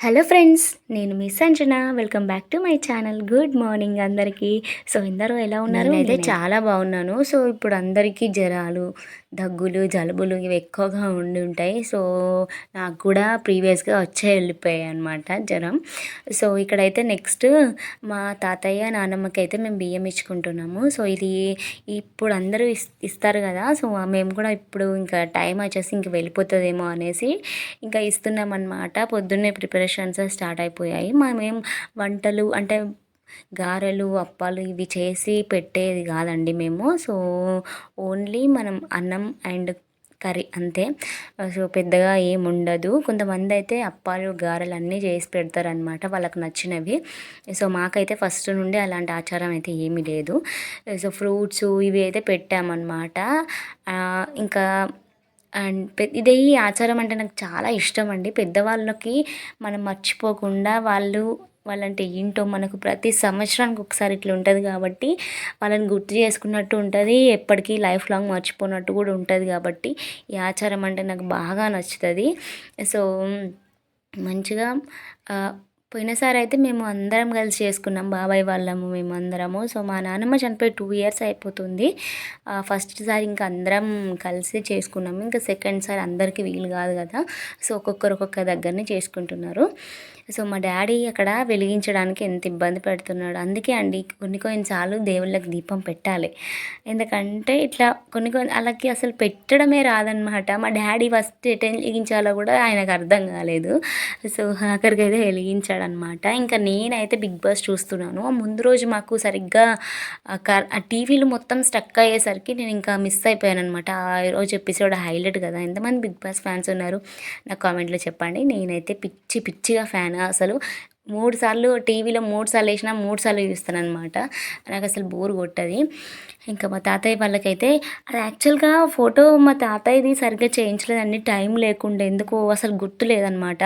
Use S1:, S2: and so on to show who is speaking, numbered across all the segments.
S1: Hello friends నేను Miss Anjana welcome back to my channel. Good morning అందరికీ. So అందరూ ఎలా ఉన్నారు? అయితే చాలా బాగున్నాను. సో ఇప్పుడు అందరికీ జ్వరాలు దగ్గులు జలుబులు ఇవి ఎక్కువగా ఉండి ఉంటాయి. సో నాకు కూడా ప్రీవియస్గా వచ్చే వెళ్ళిపోయాయి అనమాట జ్వరం. సో ఇక్కడైతే నెక్స్ట్ మా తాతయ్య నాన్నమ్మకి అయితే మేము బియ్యం ఇచ్చుకుంటున్నాము. సో ఇది ఇప్పుడు అందరూ ఇస్ ఇస్తారు కదా సో మేము కూడా ఇప్పుడు ఇంకా టైం వచ్చేసి ఇంక వెళ్ళిపోతుందేమో అనేసి ఇంకా ఇస్తున్నాం అనమాట పొద్దున్నే ప్రిపరేషన్స్ స్టార్ట్ అయిపోయాయి. మేము వంటలు అంటే గారెలు అప్పాలు ఇవి చేసి పెట్టేది కాదండి మేము. సో ఓన్లీ మనం అన్నం అండ్ కర్రీ అంతే. సో పెద్దగా ఏం ఉండదు. కొంతమంది అయితే అప్పాలు గారెలు అన్నీ చేసి పెడతారనమాట వాళ్ళకి నచ్చినవి. సో మాకైతే ఫస్ట్ నుండి అలాంటి ఆచారం అయితే ఏమీ లేదు. సో ఫ్రూట్స్ ఇవి అయితే పెట్టామన్నమాట. ఇంకా అండ్ ఇదే ఈ ఆచారం అంటే నాకు చాలా ఇష్టం అండి. పెద్దవాళ్ళకి మనం మర్చిపోకుండా వాళ్ళు వాళ్ళంటే ఏంటో మనకు ప్రతి సంవత్సరానికి ఒకసారి ఇట్లా ఉంటుంది కాబట్టి వాళ్ళని గుర్తు చేసుకున్నట్టు ఉంటుంది ఎప్పటికీ లైఫ్ లాంగ్ మర్చిపోయినట్టు కూడా ఉంటుంది కాబట్టి ఈ ఆచారం అంటే నాకు బాగా నచ్చుతుంది. సో మంచిగా పోయినసారి అయితే మేము అందరం కలిసి చేసుకున్నాం బాబాయ్ వాళ్ళము మేము అందరము. సో మా నాన్నమ్మ చనిపోయి టూ ఇయర్స్ అయిపోతుంది. ఫస్ట్ సారి ఇంకా అందరం కలిసి చేసుకున్నాము. ఇంకా సెకండ్ సారి అందరికీ వీలు కాదు కదా. సో ఒక్కొక్కరు ఒక్కొక్క దగ్గరనే చేసుకుంటున్నారు. సో మా డాడీ అక్కడ వెలిగించడానికి ఎంత ఇబ్బంది పెడుతున్నాడు. అందుకే అండి కొన్ని కొన్నిసార్లు దేవుళ్ళకి దీపం పెట్టాలి. ఎందుకంటే ఇట్లా కొన్ని కొన్ని అలాగే అసలు పెట్టడమే రాదనమాట మా డాడీ ఫస్ట్ ఎటెన్ వెలిగించాలో కూడా ఆయనకు అర్థం కాలేదు. సో అక్కడికి అయితే వెలిగించాడనమాట ఇంకా నేనైతే బిగ్ బాస్ చూస్తున్నాను. ముందు రోజు మాకు సరిగ్గా ఆ టీవీలు మొత్తం స్టక్ అయ్యేసరికి నేను ఇంకా మిస్ అయిపోయాను అనమాట ఆ రోజు ఎపిసోడ్ హైలైట్ కదా. ఎంతమంది బిగ్ బాస్ ఫ్యాన్స్ ఉన్నారు? నాకు కామెంట్లో చెప్పండి. నేనైతే పిచ్చి పిచ్చిగా ఫ్యాన్ అసలు మూడు సార్లు టీవీలో మూడు సార్లు వేసినా మూడు సార్లు చూస్తాను అనమాట నాకు అసలు బోర్ కొట్టది. ఇంకా మా తాతయ్య వాళ్ళకైతే అది యాక్చువల్గా ఫోటో మా తాతయ్యది సరిగ్గా చేయించలేదండి టైం లేకుండా. ఎందుకో అసలు గుర్తు లేదనమాట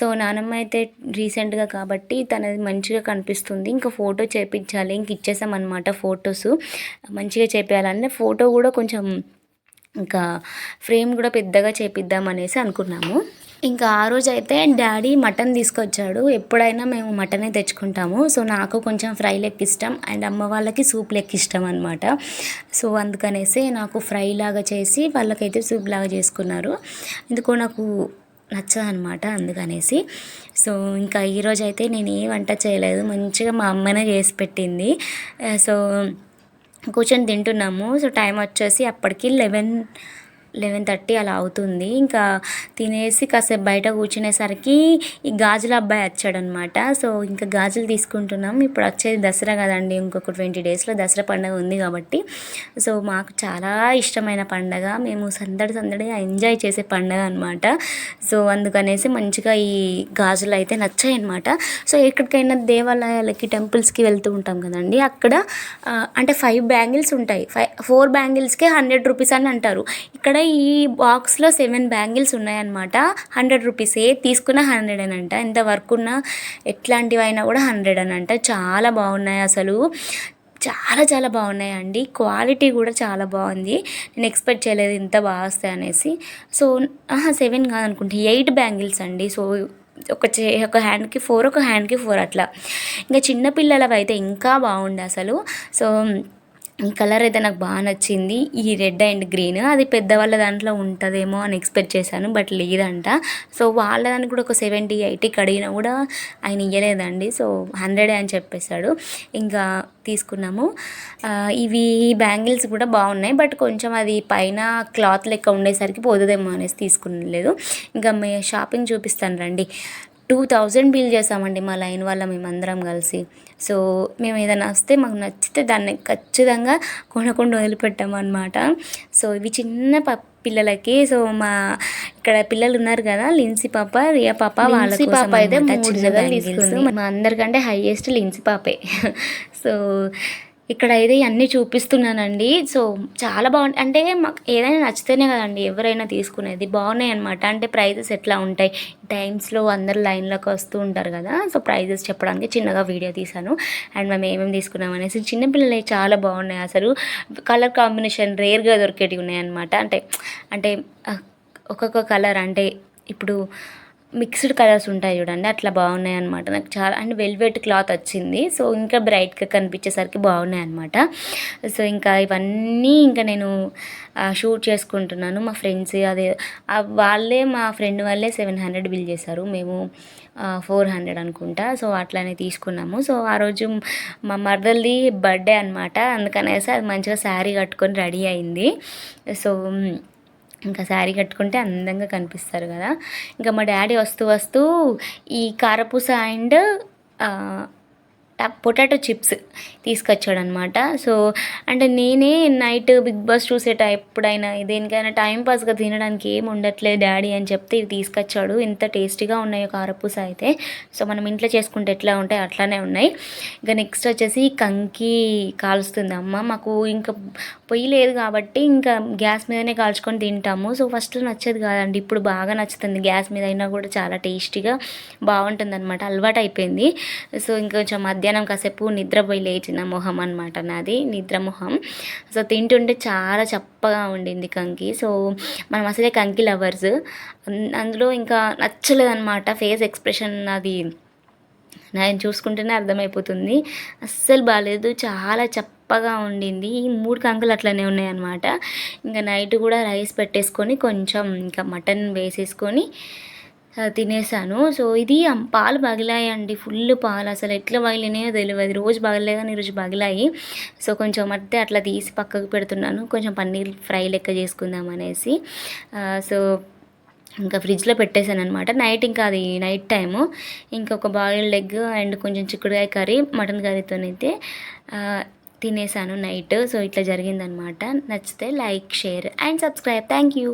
S1: సో నానమ్మ అయితే రీసెంట్గా కాబట్టి తనది మంచిగా కనిపిస్తుంది. ఇంకా ఫోటో చేపించాలి. ఇంక ఇచ్చేసామన్నమాట ఫొటోస్. మంచిగా చేపించాలంటే ఫోటో కూడా కొంచెం ఇంకా ఫ్రేమ్ కూడా పెద్దగా చేపిద్దాం అనేసి అనుకున్నాము. ఇంకా ఆ రోజు అయితే డాడీ మటన్ తీసుకొచ్చాడు. ఎప్పుడైనా మేము మటనే తెచ్చుకుంటాము. సో నాకు కొంచెం ఫ్రై లెక్క ఇష్టం అండ్ అమ్మ వాళ్ళకి సూప్ లెక్క ఇష్టం అనమాట సో అందుకనేసి నాకు ఫ్రై లాగా చేసి వాళ్ళకైతే సూప్ లాగా చేసుకున్నారు. ఎందుకో నాకు నచ్చదనమాట అందుకనేసి. సో ఇంకా ఈరోజు అయితే నేను ఏ వంట చేయలేదు. మంచిగా మా అమ్మనే చేసి పెట్టింది. సో కూర్చొని తింటున్నాము. సో టైం వచ్చేసి అప్పటికి లెవెన్ లెవెన్ థర్టీ అలా అవుతుంది. ఇంకా తినేసి కాసేపు బయట కూర్చునేసరికి ఈ గాజుల అబ్బాయి వచ్చాడనమాట. సో ఇంకా గాజులు తీసుకుంటున్నాం. ఇప్పుడు వచ్చేది దసరా కదండి. ఇంకొక ట్వంటీ డేస్లో దసరా పండుగ ఉంది కాబట్టి. సో మాకు చాలా ఇష్టమైన పండగ. మేము సందడి సందడిగా ఎంజాయ్ చేసే పండగ అనమాట. సో అందుకనేసి మంచిగా ఈ గాజులు అయితే నచ్చాయి అనమాట సో ఎక్కడికైనా దేవాలయాలకి టెంపుల్స్కి వెళ్తూ ఉంటాం కదండి. అక్కడ అంటే ఫైవ్ బ్యాంగిల్స్ ఉంటాయి. ఫైవ్ ఫోర్ బ్యాంగిల్స్కే హండ్రెడ్ రూపీస్ అని అంటారు. ఇక్కడ ఈ బాక్స్లో సెవెన్ బ్యాంగిల్స్ ఉన్నాయన్నమాట. Hundred rupees. ఏ తీసుకున్న హండ్రెడ్ అని అంట ఎంత వర్క్ ఉన్నా ఎట్లాంటివైనా కూడా హండ్రెడ్ అని అంట చాలా బాగున్నాయి అసలు. చాలా చాలా బాగున్నాయండి. క్వాలిటీ కూడా చాలా బాగుంది. నేను ఎక్స్పెక్ట్ చేయలేదు ఇంత బాగా వస్తాయి అనేసి. సో సెవెన్ కాదనుకుంటే. ఎయిట్ బ్యాంగిల్స్ అండి. సో ఒక చే ఒక హ్యాండ్కి ఫోర్ ఒక హ్యాండ్కి ఫోర్ అట్లా. ఇంకా చిన్నపిల్లలవి అయితే ఇంకా బాగుండే అసలు. సో ఈ కలర్ అయితే నాకు బాగా నచ్చింది. ఈ రెడ్ అండ్ గ్రీన్. అది పెద్దవాళ్ళ దాంట్లో ఉంటుందేమో అని ఎక్స్పెక్ట్ చేశాను బట్ లేదంట. సో వాళ్ళ దానికి కూడా ఒక సెవెంటీ ఎయిటీకి అడిగినా కూడా ఆయన ఇయ్యలేదండి. సో హండ్రెడ్ అని చెప్పేశాడు. ఇంకా తీసుకున్నాము. ఇవి బ్యాంగిల్స్ కూడా బాగున్నాయి బట్ కొంచెం అది పైన క్లాత్ లెక్క ఉండేసరికి పోతుందేమో అనేసి తీసుకునలేదు. ఇంకా మే షాపింగ్ చూపిస్తాను రండి. టూ థౌజండ్ బిల్ చేసామండి మా లైన్ వల్ల మేమందరం కలిసి. సో మేము ఏదైనా వస్తే మాకు నచ్చితే దాన్ని ఖచ్చితంగా కొనకుండా వదిలిపెట్టామన్నమాట. సో ఇవి చిన్న ప పిల్లలకి సో మా ఇక్కడ పిల్లలు ఉన్నారు కదా లిన్సీ పాప రియా పాప వాళ్ళ పాప అయితే మా అందరికంటే హైయెస్ట్ లిన్సీ పాపే. సో ఇక్కడ అయితే అన్నీ చూపిస్తున్నానండి. సో చాలా బాగుంటాయి అంటే మాకు ఏదైనా నచ్చితేనే కదండి ఎవరైనా తీసుకునేది బాగున్నాయి అనమాట అంటే ప్రైజెస్ ఎట్లా ఉంటాయి? టైమ్స్లో అందరు లైన్లోకి వస్తూ ఉంటారు కదా. సో ప్రైజెస్ చెప్పడానికి చిన్నగా వీడియో తీశాను. అండ్ మేము ఏమేమి తీసుకున్నాం అనేసి చిన్నపిల్లలు చాలా బాగున్నాయి అసలు. కలర్ కాంబినేషన్ రేర్గా దొరికేటివి ఉన్నాయి అనమాట అంటే అంటే ఒక్కొక్క కలర్ అంటే ఇప్పుడు మిక్స్డ్ కలర్స్ ఉంటాయి చూడండి అట్లా బాగున్నాయి అనమాట నాకు చాలా అండ్ వెల్వెట్ క్లాత్ వచ్చింది. సో ఇంకా బ్రైట్గా కనిపించేసరికి బాగున్నాయి అనమాట సో ఇంకా ఇవన్నీ ఇంకా నేను షూట్ చేసుకుంటున్నాను. మా ఫ్రెండ్స్ అదే వాళ్ళే మా ఫ్రెండ్ వాళ్ళే సెవెన్ హండ్రెడ్ బిల్ చేశారు. మేము ఫోర్ హండ్రెడ్ అనుకుంటా. సో అట్లానే తీసుకున్నాము. సో ఆ రోజు మా మరదల్ది బర్త్డే అనమాట అందుకనేసి అది మంచిగా శారీ కట్టుకొని రెడీ అయింది. సో ఇంకా శారీ కట్టుకుంటే అందంగా కనిపిస్తారు కదా. ఇంకా మా డాడీ వస్తూ వస్తూ ఈ కారపూస అండ్ పొటాటో చిప్స్ తీసుకొచ్చాడు అనమాట సో అంటే నేనే నైట్ బిగ్ బాస్ చూసేట ఎప్పుడైనా దేనికైనా టైం పాస్గా తినడానికి ఏం ఉండట్లేదు డాడీ అని చెప్తే ఇది తీసుకొచ్చాడు. ఎంత టేస్టీగా ఉన్నాయో కారపూస అయితే. సో మనం ఇంట్లో చేసుకుంటే ఎట్లా ఉంటాయి అట్లానే ఉన్నాయి. ఇంకా నెక్స్ట్ వచ్చేసి కంకి కాలుస్తుంది అమ్మ. మాకు ఇంకా పొయ్యి లేదు కాబట్టి ఇంకా గ్యాస్ మీదనే కాల్చుకొని తింటాము. సో ఫస్ట్ నచ్చేది కాదండి. ఇప్పుడు బాగా నచ్చుతుంది గ్యాస్ మీద అయినా కూడా చాలా టేస్టీగా బాగుంటుంది అనమాట అలవాటు అయిపోయింది సో ఇంకొంచెం మధ్యాహ్నం కాసేపు నిద్రపోయి లేచిన మొహం అనమాట నాది నిద్ర మొహం సో తింటుంటే చాలా చప్పగా ఉండింది కంకి. సో మనం అసలే కంకి లవర్స్. అందులో ఇంకా నచ్చలేదన్నమాట ఫేస్ ఎక్స్ప్రెషన్ అది నేను చూసుకుంటేనే అర్థమైపోతుంది. అస్సలు బాగాలేదు చాలా చప్పగా ఉండింది. ఈ మూడు కంకులు అట్లనే ఉన్నాయన్నమాట. ఇంకా నైట్ కూడా రైస్ పెట్టేసుకొని కొంచెం ఇంకా మటన్ వేసేసుకొని తినేసాను. సో ఇది పాలు పగిలాయండి. ఫుల్ పాలు. అసలు ఎట్లా పగిలినాయో తెలియదు రోజు పగిలే కానీ రోజు పగిలాయి. సో కొంచెం మధ్య అట్లా తీసి పక్కకు పెడుతున్నాను. కొంచెం పన్నీర్ ఫ్రై లెక్క చేసుకుందాం అనేసి. సో ఇంకా ఫ్రిడ్జ్లో పెట్టేశాను అనమాట నైట్ ఇంకా అది నైట్ టైము. ఇంకొక బాయిల్డ్ ఎగ్ అండ్ కొంచెం చిక్కుడుకాయ కర్రీ మటన్ కర్రీతోనైతే తినేసాను నైట్. సో ఇట్లా జరిగిందనమాట నచ్చితే like share and subscribe. Thank you